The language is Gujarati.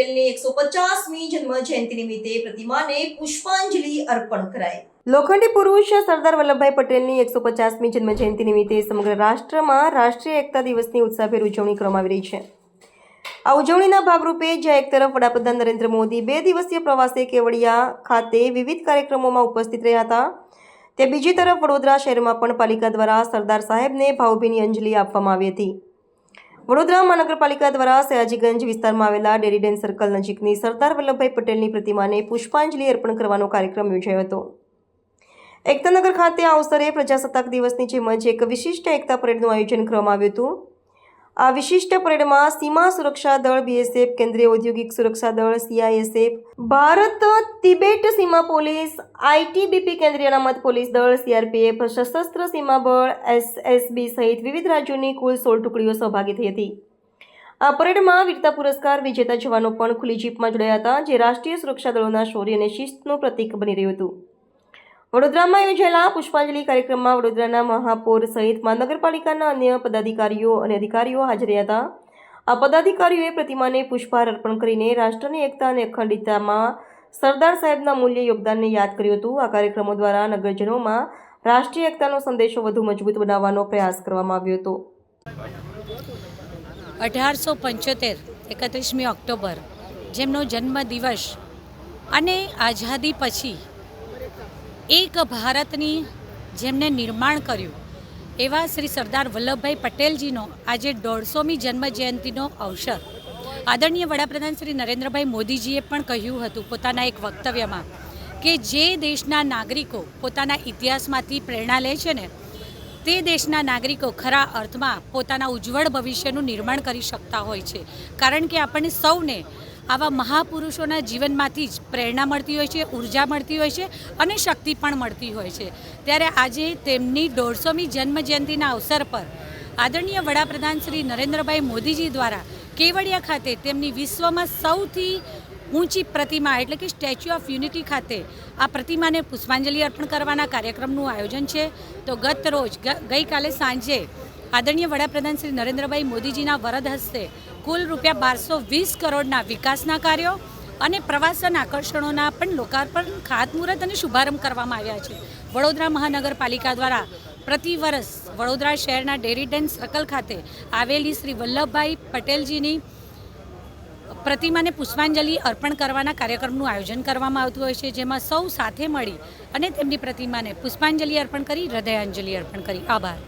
પટેલની એકસો પચાસમી જન્મ જયંતિ નિમિત્તે પ્રતિમાને પુષ્પાંજલિ અર્પણ કરાઈ. લોખંડી પુરુષ સરદાર વલ્લભભાઈ પટેલની એકસો પચાસમી જન્મ જયંતિ નિમિત્તે સમગ્ર રાષ્ટ્રમાં રાષ્ટ્રીય એકતા દિવસની ઉત્સાહભેર ઉજવણી કરવામાં આવી રહી છે. આ ઉજવણીના ભાગરૂપે જ્યાં એક તરફ વડાપ્રધાન નરેન્દ્ર મોદી બે દિવસીય પ્રવાસે કેવડિયા ખાતે વિવિધ કાર્યક્રમોમાં ઉપસ્થિત રહ્યા હતા. તે બીજી તરફ વડોદરા શહેરમાં પણ પાલિકા દ્વારા સરદાર સાહેબને ભાવભીની અંજલિ આપવામાં આવી હતી. વડોદરા મહાનગરપાલિકા દ્વારા સયાજીગંજ વિસ્તારમાં આવેલા ડેરીડેન સર્કલ નજીકની સરદાર વલ્લભભાઈ પટેલની પ્રતિમાને પુષ્પાંજલિ અર્પણ કરવાનો કાર્યક્રમ યોજાયો હતો. એકતાનગર ખાતે આ અવસરે પ્રજાસત્તાક દિવસની જેમ જ એક વિશિષ્ટ એકતા પરેડનું આયોજન કરવામાં આવ્યું હતું. આ વિશિષ્ટ પરેડમાં સીમા સુરક્ષા દળ, બીએસએફ, કેન્દ્રીય ઔદ્યોગિક સુરક્ષા દળ, સીઆઈએસએફ, ભારત, તિબેટ સીમા પોલીસ, આઈટીબીપી કેન્દ્રીય અનામત પોલીસ દળ, સીઆરપીએફ, સશસ્ત્ર સીમા બળ, એસએસબી સહિત વિવિધ રાજ્યોની કુલ સોળ ટુકડીઓ સહભાગી થઈ હતી. આ પરેડમાં વીરતા પુરસ્કાર, વિજેતા જવાનો પણ ખુલ્લી જીપમાં જોડાયા હતા, જે રાષ્ટ્રીય સુરક્ષા દળોના શૌર્ય અને શિસ્તનું પ્રતીક બની રહ્યું હતું. વડોદરામાં યોજાયેલા પુષ્પાંજલિ કાર્યક્રમમાં વડોદરાના મહાપૌર સહિત મહાનગરપાલિકાના અન્ય પદાધિકારીઓ અને અધિકારીઓ હાજર હતા. આ પદાધિકારીઓએ પ્રતિમાને પુષ્પહાર અર્પણ કરીને રાષ્ટ્રની એકતા અને અખંડિતતામાં સરદાર સાહેબના મૂલ્ય યોગદાનને યાદ કર્યું હતું. આ કાર્યક્રમો દ્વારા નગરજનોમાં રાષ્ટ્રીય એકતાનો સંદેશો વધુ મજબૂત બનાવવાનો પ્રયાસ કરવામાં આવ્યો હતો. અઢારસો પંચોતેર એકત્રીસમી ઓક્ટોબર, જેમનો જન્મદિવસ અને આઝાદી પછી એક ભારતની જેમને નિર્માણ કર્યું, એવા શ્રી સરદાર વલ્લભભાઈ પટેલજીનો આજે દોઢસોમી જન્મજયંતિનો અવસર. આદરણીય વડાપ્રધાન શ્રી નરેન્દ્રભાઈ મોદીજીએ પણ કહ્યું હતું પોતાના એક વક્તવ્યમાં કે જે દેશના નાગરિકો પોતાના ઇતિહાસમાંથી પ્રેરણા લે છે ને, તે દેશના નાગરિકો ખરા અર્થમાં પોતાના ઉજ્જવળ ભવિષ્યનું નિર્માણ કરી શકતા હોય છે. કારણ કે આપણને સૌને આવા મહાપુરુષોના જીવનમાંથી જ પ્રેરણા મળતી હોય છે, ઊર્જા મળતી હોય છે અને શક્તિ પણ મળતી હોય છે. ત્યારે આજે તેમની દોઢસોમી જન્મજયંતિના અવસર પર આદરણીય વડાપ્રધાન શ્રી નરેન્દ્રભાઈ મોદીજી દ્વારા કેવડિયા ખાતે તેમની વિશ્વમાં સૌથી ઊંચી પ્રતિમા એટલે કે સ્ટેચ્યુ ઓફ યુનિટી ખાતે આ પ્રતિમાને પુષ્પાંજલિ અર્પણ કરવાના કાર્યક્રમનું આયોજન છે. તો ગત રોજ ગઈકાલે સાંજે આદરણીય વડાપ્રધાન શ્રી નરેન્દ્રભાઈ મોદીજીના વરદ હસ્તે કુલ રૂપિયા બારસો વીસ કરોડના વિકાસના કાર્યો અને પ્રવાસન આકર્ષણોના પણ લોકાર્પણ, ખાતમુહૂર્ત અને શુભારંભ કરવામાં આવ્યા છે. વડોદરા મહાનગરપાલિકા દ્વારા પ્રતિ વર્ષ વડોદરા શહેરના ડેરીડેન સર્કલ ખાતે આવેલી શ્રી વલ્લભભાઈ પટેલજીની પ્રતિમાને પુષ્પાંજલિ અર્પણ કરવાના કાર્યક્રમનું આયોજન કરવામાં આવતું હોય છે, જેમાં સૌ સાથે મળી અને તેમની પ્રતિમાને પુષ્પાંજલિ અર્પણ કરી, હૃદયાંજલિ અર્પણ કરી. આભાર.